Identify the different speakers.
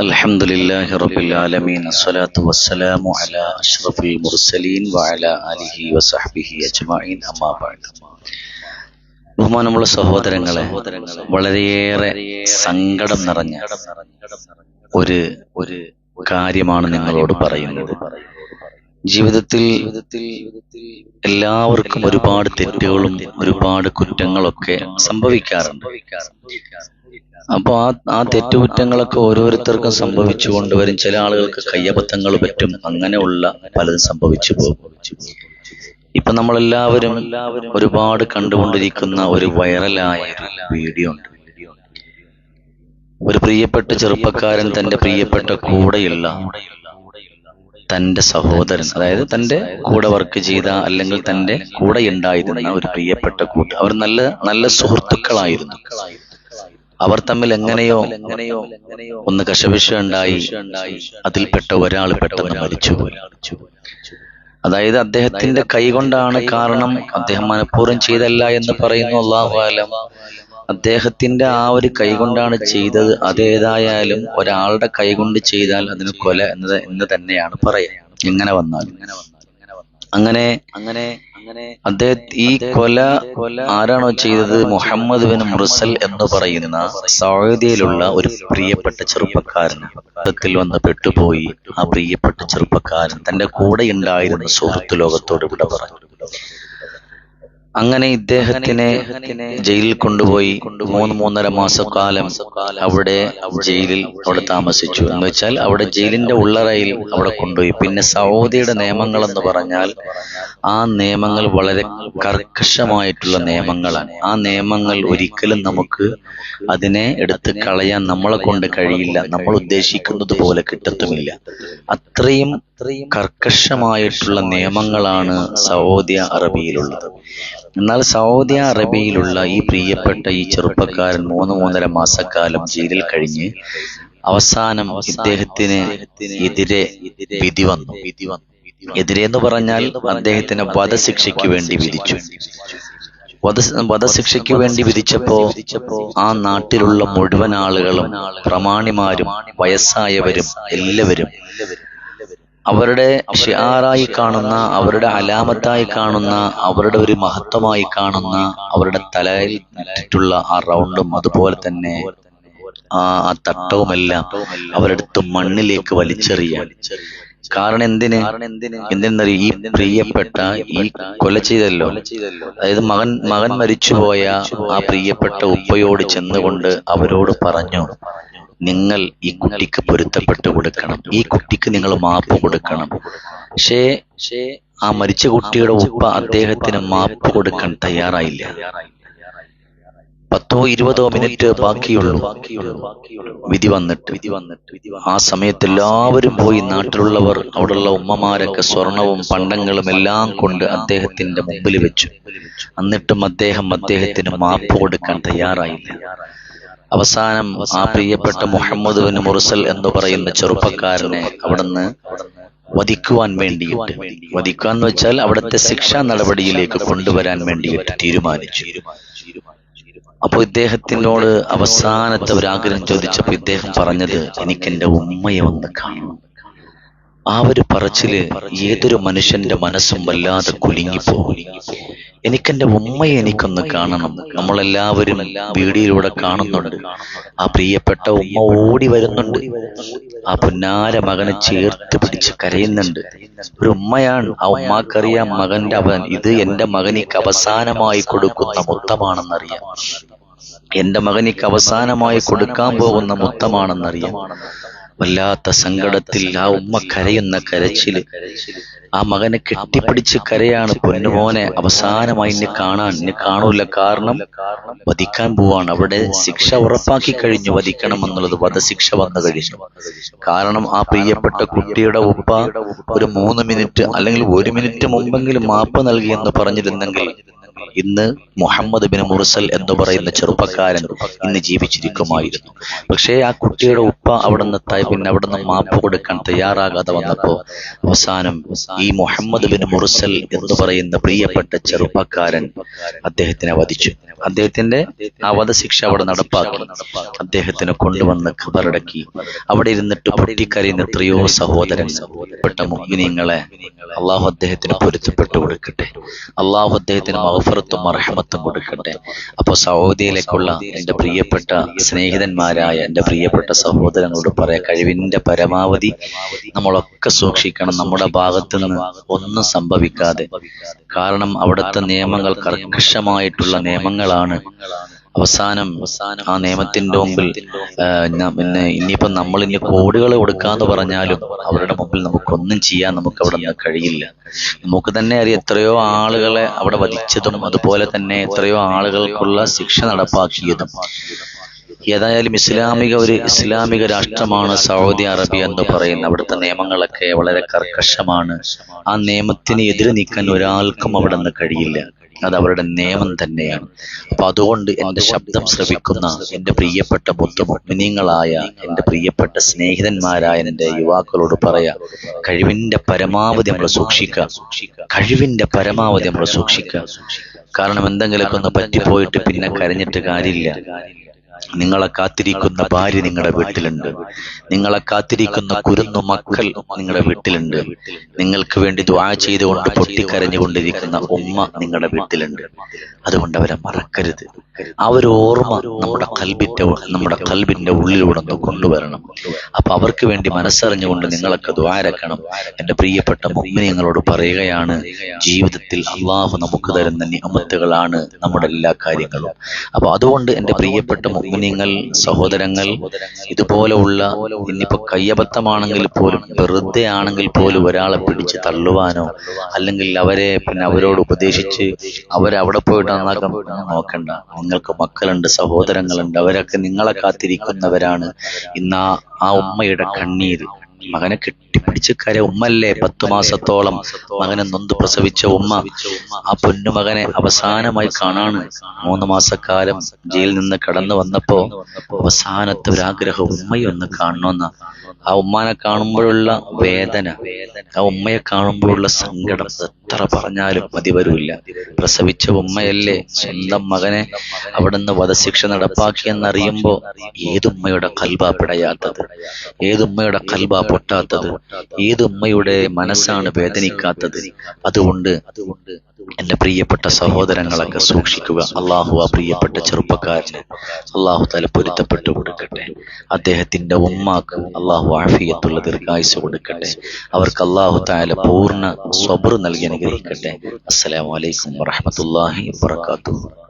Speaker 1: الحمد لله رب العالمين الصلاة والسلام على أشرف المرسلين وعلى آله وصحبه أجمعين أما بعد ബഹുമാനമുള്ള സഹോദരങ്ങളെ വളരെയേറെ സങ്കടം നിറഞ്ഞ ഒരു ഒരു കാര്യമാണ് നിങ്ങളോട് പറയുന്നത് ജീവിതത്തിൽ എല്ലാവർക്കും ഒരുപാട് തെറ്റുകളും ഒരുപാട് കുറ്റങ്ങളൊക്കെ സംഭവിക്കാറുണ്ട് അപ്പൊ ആ ആ തെറ്റുകുറ്റങ്ങളൊക്കെ ഓരോരുത്തർക്കും സംഭവിച്ചു കൊണ്ടുവരും. ചില ആളുകൾക്ക് കയ്യബദ്ധങ്ങൾ പറ്റും. അങ്ങനെയുള്ള പലതും സംഭവിച്ചു പോകും. ഇപ്പൊ നമ്മളെല്ലാവരും ഒരുപാട് കണ്ടുകൊണ്ടിരിക്കുന്ന ഒരു വൈറലായ ഒരു വീഡിയോ ഉണ്ട്. ഒരു പ്രിയപ്പെട്ട ചെറുപ്പക്കാരൻ തന്റെ പ്രിയപ്പെട്ട കൂടെയുള്ള തന്റെ സഹോദരൻ അതായത് തന്റെ കൂടെ വർക്ക് ചെയ്ത അല്ലെങ്കിൽ തന്റെ കൂടെ ഉണ്ടായിരുന്ന ഒരു പ്രിയപ്പെട്ട കൂട്ട്. അവർ നല്ല നല്ല സുഹൃത്തുക്കളായിരുന്നു. അവർ തമ്മിൽ എങ്ങനെയോ ഒന്ന് കശവിഷ ഉണ്ടായി അതിൽപ്പെട്ട ഒരാൾ പെട്ടെന്ന് മരിച്ചു അതായത് അദ്ദേഹത്തിന്റെ കൈകൊണ്ടാണ് കാരണം അദ്ദേഹം മനഃപൂർവം ചെയ്തല്ല എന്ന് പറയുന്നു അള്ളാഹുലം അദ്ദേഹത്തിന്റെ ആ ഒരു കൈകൊണ്ടാണ് ചെയ്തത്. അതേതായാലും ഒരാളുടെ കൈകൊണ്ട് ചെയ്താൽ അതിന് കൊല എന്നത് എന്ന് തന്നെയാണ് പറയാ എങ്ങനെ വന്നാൽ അങ്ങനെ അങ്ങനെ അങ്ങനെ അദ്ദേഹം ഈ കൊല കൊല ആരാണോ ചെയ്തത്? മുഹമ്മദ് ബിൻ മുർസൽ എന്ന് പറയുന്ന സൗദിയിലുള്ള ഒരു പ്രിയപ്പെട്ട ചെറുപ്പക്കാരൻ ത്തിൽ വന്ന് പെട്ടുപോയി. ആ പ്രിയപ്പെട്ട ചെറുപ്പക്കാരൻ തന്റെ കൂടെ ഉണ്ടായിരുന്ന സുഹൃത്തു ലോകത്തോട് വിട പറഞ്ഞു. അങ്ങനെ ഇദ്ദേഹത്തിനെ ജയിലിൽ കൊണ്ടുപോയി മൂന്ന് മൂന്നര മാസക്കാലം അവിടെ ജയിലിൽ അവിടെ താമസിച്ചു. എന്ന് വെച്ചാൽ അവിടെ ജയിലിന്റെ ഉള്ളറയിൽ അവിടെ കൊണ്ടുപോയി. പിന്നെ സൗദിയുടെ നിയമങ്ങൾ എന്ന് പറഞ്ഞാൽ ആ നിയമങ്ങൾ വളരെ കർക്കശമായിട്ടുള്ള നിയമങ്ങളാണ്. ആ നിയമങ്ങൾ ഒരിക്കലും നമുക്ക് അതിനെ എടുത്ത് കളയാൻ നമ്മളെ കൊണ്ട് കഴിയില്ല. നമ്മൾ ഉദ്ദേശിക്കുന്നത് പോലെ കിട്ടത്തുമില്ല. അത്രയും കർക്കശമായിട്ടുള്ള നിയമങ്ങളാണ് സൗദി അറേബ്യയിലുള്ളത്. എന്നാൽ സൗദി അറേബ്യയിലുള്ള ഈ പ്രിയപ്പെട്ട ഈ ചെറുപ്പക്കാരൻ മൂന്ന് മൂന്നര മാസക്കാലം ജയിലിൽ കഴിഞ്ഞ് അവസാനം ഇദ്ദേഹത്തിന് എതിരെ വിധി വന്നു. വിധി വന്നു. എതിരെ എന്ന് പറഞ്ഞാൽ അദ്ദേഹത്തിന് വധശിക്ഷയ്ക്ക് വേണ്ടി വിധിച്ചു. വധ വധശിക്ഷയ്ക്ക് വേണ്ടി വിധിച്ചപ്പോ ആ നാട്ടിലുള്ള മുഴുവൻ ആളുകളും പ്രമാണിമാരും വയസ്സായവരും എല്ലാവരും അവരുടെ ഷിയാറായി കാണുന്ന അവരുടെ അലാമത്തായി കാണുന്ന അവരുടെ ഒരു മഹത്വമായി കാണുന്ന അവരുടെ തലയിൽ ഇട്ടിട്ടുള്ള ആ റൗണ്ടും അതുപോലെ തന്നെ ആ തട്ടവുമെല്ലാം അവരെടുത്ത് മണ്ണിലേക്ക് വലിച്ചെറിയാൻ. കാരണം എന്തിന്? എന്തിനറിയ ഈ പ്രിയപ്പെട്ട ഈ കൊല ചെയ്തല്ലോ. അതായത് മകൻ മകൻ മരിച്ചുപോയ ആ പ്രിയപ്പെട്ട ഉപ്പയോട് ചെന്നുകൊണ്ട് അവരോട് പറഞ്ഞു. നിങ്ങൾ ഈ കുട്ടിക്ക് പൊരുത്തപ്പെട്ട് കൊടുക്കണം. ഈ കുട്ടിക്ക് നിങ്ങൾ മാപ്പ് കൊടുക്കണം. പക്ഷേ ആ മരിച്ച കുട്ടിയുടെ ഉപ്പ അദ്ദേഹത്തിന് മാപ്പ് കൊടുക്കാൻ തയ്യാറായില്ല. പത്തോ ഇരുപതോ മിനിറ്റ് ബാക്കിയുള്ളൂ. വിധി വന്നിട്ട് വിധി വന്നിട്ട്. ആ സമയത്ത് എല്ലാവരും പോയി നാട്ടിലുള്ളവർ അവിടെയുള്ള ഉമ്മമാരൊക്കെ സ്വർണവും പണ്ടങ്ങളും എല്ലാം കൊണ്ട് അദ്ദേഹത്തിന്റെ മുമ്പിൽ വെച്ചു. എന്നിട്ടും അദ്ദേഹം അദ്ദേഹത്തിന് മാപ്പ് കൊടുക്കാൻ തയ്യാറായില്ല. അവസാനം ആ പ്രിയപ്പെട്ട മുഹമ്മദ് ബിൻ മുർസൽ എന്ന് പറയുന്ന ചെറുപ്പക്കാരനെ അവിടുന്ന് വധിക്കുവാൻ വേണ്ടിയിട്ട് വധിക്കുക എന്ന് വെച്ചാൽ അവിടുത്തെ ശിക്ഷാ നടപടിയിലേക്ക് കൊണ്ടുവരാൻ വേണ്ടിയിട്ട് തീരുമാനിച്ചു. അപ്പോൾ ഇദ്ദേഹത്തിനോട് അവസാനത്തെ ഒരാഗ്രഹം ആഗ്രഹം ചോദിച്ചപ്പോ ഇദ്ദേഹം പറഞ്ഞത് എനിക്ക് എന്റെ ഉമ്മയെ ഒന്ന് കാണണം. ആ ഒരു പറച്ചിൽ ഏതൊരു മനുഷ്യന്റെ മനസ്സും വല്ലാതെ കുലുങ്ങിപ്പോകും. എനിക്കെന്റെ ഉമ്മയെ എനിക്കൊന്ന് കാണണം. നമ്മളെല്ലാവരും വീഡിയോയിലൂടെ കാണുന്നുണ്ട്. ആ പ്രിയപ്പെട്ട ഉമ്മ ഓടി വരുന്നുണ്ട്. ആ പുന്നാര മകനെ ചേർത്ത് പിടിച്ച് കരയുന്നുണ്ട്. ഒരു ഉമ്മയാണ്. ആ ഉമ്മാക്കറിയാം മകന്റെ അവൻ ഇത് എന്റെ മകനിക്ക് അവസാനമായി കൊടുക്കുന്ന മുത്തമാണെന്നറിയാം. എന്റെ മകനിക്ക് അവസാനമായി കൊടുക്കാൻ പോകുന്ന മുത്തമാണെന്നറിയാം. വല്ലാത്ത സങ്കടത്തിൽ ആ ഉമ്മ കരയുന്ന കരച്ചിൽ. ആ മകനെ കെട്ടിപ്പിടിച്ച് കരയാണ് പൊന്നുമോനെ. അവസാനമായി ഇന്നെ കാണാൻ ഇന്നെ കാണൂല കാരണം വധിക്കാൻ പോവാണ്. അവിടെ ശിക്ഷ ഉറപ്പാക്കി കഴിഞ്ഞു വധിക്കണം എന്നുള്ളത് വധശിക്ഷ വന്നു കഴിഞ്ഞു. കാരണം ആ പ്രിയപ്പെട്ട കുട്ടിയുടെ ഉപ്പ ഒരു മൂന്ന് മിനിറ്റ് അല്ലെങ്കിൽ ഒരു മിനിറ്റ് മുമ്പെങ്കിലും മാപ്പ് നൽകി എന്ന് പറഞ്ഞിരുന്നെങ്കിൽ ഇന്ന് മുഹമ്മദ് ബിൻ മുർസൽ എന്ന് പറയുന്ന ചെറുപ്പക്കാരൻ ഇന്ന് ജീവിച്ചിരിക്കുമായിരുന്നു. പക്ഷേ ആ കുട്ടിയുടെ ഉപ്പ അവിടെ നിന്ന് പിന്നെ അവിടെ നിന്ന് മാപ്പ് കൊടുക്കാൻ തയ്യാറാകാതെ വന്നപ്പോ അവസാനം ഈ മുഹമ്മദ് ബിൻ മുർസൽ എന്ന് പറയുന്ന പ്രിയപ്പെട്ട ചെറുപ്പക്കാരൻ അദ്ദേഹത്തിനെ വധിച്ചു. അദ്ദേഹത്തിന്റെ ആ വധശിക്ഷ അവിടെ നടപ്പാക്കി. അദ്ദേഹത്തിനെ കൊണ്ടുവന്ന് ഖബറടക്കി. അവിടെ ഇരുന്നിട്ട് പൊട്ടിക്കരയുന്ന എത്രയോ സഹോദരൻ പെട്ട മുഗ്നിങ്ങളെ അള്ളാഹു അദ്ദേഹത്തിന് പൊരുത്തപ്പെട്ടു കൊടുക്കട്ടെ. അള്ളാഹു അദ്ദേഹത്തിന് മഹഫറത്തും അർഹമത്തും കൊടുക്കട്ടെ. അപ്പോൾ സൗദിയിലേക്കുള്ള എന്റെ പ്രിയപ്പെട്ട സ്നേഹിതന്മാരായ എന്റെ പ്രിയപ്പെട്ട സഹോദരങ്ങളോട് പറയാ കഴിവിന്റെ പരമാവധി നമ്മളൊക്കെ സൂക്ഷിക്കണം. നമ്മുടെ ഭാഗത്ത് നിന്ന് ഒന്നും സംഭവിക്കാതെ. കാരണം അവിടുത്തെ നിയമങ്ങൾ കർക്കശമായിട്ടുള്ള നിയമങ്ങളാണ്. അവസാനം ആ നിയമത്തിന്റെ മുമ്പിൽ ഇനിയിപ്പോ നമ്മൾ ഇനി കോടികൾ കൊടുക്കാന്ന് പറഞ്ഞാലും അവരുടെ മുമ്പിൽ നമുക്കൊന്നും ചെയ്യാൻ നമുക്ക് അവിടെ നിന്ന് കഴിയില്ല. നമുക്ക് തന്നെ അറിയാം എത്രയോ ആളുകളെ അവിടെ വധിച്ചതും അതുപോലെ തന്നെ എത്രയോ ആളുകൾക്കുള്ള ശിക്ഷ നടപ്പാക്കിയതും. ഏതായാലും ഇസ്ലാമിക ഒരു ഇസ്ലാമിക രാഷ്ട്രമാണ് സൗദി അറേബ്യ എന്ന് പറയുന്നത്. അവിടുത്തെ നിയമങ്ങളൊക്കെ വളരെ കർക്കശമാണ്. ആ നിയമത്തിന് എതിര് നിൽക്കാൻ ഒരാൾക്കും അവിടെ നിന്ന് കഴിയില്ല. അത് അവരുടെ നിയമം തന്നെയാണ്. അപ്പൊ അതുകൊണ്ട് എന്റെ ശബ്ദം ശ്രവിക്കുന്ന എന്റെ പ്രിയപ്പെട്ട മുത്തുമുഗ്മിനീങ്ങളായ എന്റെ പ്രിയപ്പെട്ട സ്നേഹിതന്മാരായ എന്റെ യുവാക്കളോട് പറയാ കഴിവിന്റെ പരമാവധി നമ്മൾ സൂക്ഷിക്കുക കഴിവിന്റെ പരമാവധി നമ്മൾ സൂക്ഷിക്കുക കാരണം എന്തെങ്കിലുമൊക്കെ ഒന്ന് പറ്റിപ്പോയിട്ട് പിന്നെ കരഞ്ഞിട്ട് കാര്യമില്ല. നിങ്ങളെ കാത്തിരിക്കുന്ന ഭാര്യ നിങ്ങളുടെ വീട്ടിലുണ്ട്. നിങ്ങളെ കാത്തിരിക്കുന്ന കുരുന്നു മക്കൾ നിങ്ങളുടെ വീട്ടിലുണ്ട്. നിങ്ങൾക്ക് വേണ്ടി ദ്വാ ചെയ്തുകൊണ്ട് പൊട്ടിക്കരഞ്ഞുകൊണ്ടിരിക്കുന്ന ഉമ്മ നിങ്ങളുടെ വീട്ടിലുണ്ട്. അതുകൊണ്ട് അവരെ മറക്കരുത്. ആ ഒരു ഓർമ്മ നമ്മുടെ കൽബിന്റെ നമ്മുടെ കൽബിന്റെ ഉള്ളിലൂടെ കൊണ്ടുവരണം. അപ്പൊ അവർക്ക് വേണ്ടി മനസ്സറിഞ്ഞുകൊണ്ട് നിങ്ങളൊക്കെ ദ്വാരക്കണം എന്റെ പ്രിയപ്പെട്ട മുമ്മിനിങ്ങളോട് പറയുകയാണ് ജീവിതത്തിൽ അള്ളാഹു നമുക്ക് തരുന്ന നിയമത്തുകളാണ് നമ്മുടെ എല്ലാ കാര്യങ്ങളും. അപ്പൊ അതുകൊണ്ട് എന്റെ പ്രിയപ്പെട്ട മുമ്മിനിങ്ങൾ സഹോദരങ്ങൾ ഇതുപോലെയുള്ള ഇനിയിപ്പോ കയ്യബദ്ധമാണെങ്കിൽ പോലും വെറുതെ ആണെങ്കിൽ പോലും ഒരാളെ പിടിച്ച് തള്ളുവാനോ അല്ലെങ്കിൽ അവരെ പിന്നെ അവരോട് ഉപദേശിച്ച് അവരവിടെ പോയിട്ട് നന്നാക്കാൻ നോക്കണ്ട. നിങ്ങൾക്ക് മക്കളുണ്ട് സഹോദരങ്ങളുണ്ട് അവരൊക്കെ നിങ്ങളെ കാത്തിരിക്കുന്നവരാണ്. ഇന്ന് ആ ഉമ്മയുടെ കണ്ണീര്. മകനെ കെട്ടിപ്പിടിച്ച് കര ഉമ്മല്ലേ? പത്തു മാസത്തോളം മകനെ നൊന്ത് പ്രസവിച്ച ഉമ്മ. ആ പൊന്നുമകനെ അവസാനമായി കാണാണ്. മൂന്ന് മാസക്കാലം ജയിലിൽ നിന്ന് കടന്നു വന്നപ്പോ അവസാനത്തെ ഒരാഗ്രഹം ഉമ്മയെ ഒന്ന് കാണണമെന്ന ആ ഉമ്മാനെ കാണുമ്പോഴുള്ള വേദന ആ ഉമ്മയെ കാണുമ്പോഴുള്ള സങ്കടം എത്ര പറഞ്ഞാലും മതി വരൂല്ല. പ്രസവിച്ച ഉമ്മയല്ലേ സ്വന്തം മകനെ അവിടുന്ന് വധശിക്ഷ നടപ്പാക്കിയെന്നറിയുമ്പോ ഏതുമ്മയുടെ കൽബാ പിടയാത്തത്? ഏതുമ്മയുടെ കൽബാ പൊട്ടാത്തത്. ഏത് ഉമ്മയുടെ മനസ്സാണ് വേദനിക്കാത്തത്? അതുകൊണ്ട് എന്റെ പ്രിയപ്പെട്ട സഹോദരങ്ങളൊക്കെ സൂക്ഷിക്കുക. അള്ളാഹു ആ പ്രിയപ്പെട്ട ചെറുപ്പക്കാരന് അള്ളാഹു തല പൊരുത്തപ്പെട്ടു കൊടുക്കട്ടെ. അദ്ദേഹത്തിന്റെ ഉമ്മാക്ക് അള്ളാഹു ആഫിയത്തുള്ള ദീർഘായുസ് കൊടുക്കട്ടെ. അവർക്ക് അള്ളാഹു താല പൂർണ സ്വബർ നൽകി അനുഗ്രഹിക്കട്ടെ. അസ്സലാമു അലൈക്കും വറഹമത്തല്ലാഹി വാത്തു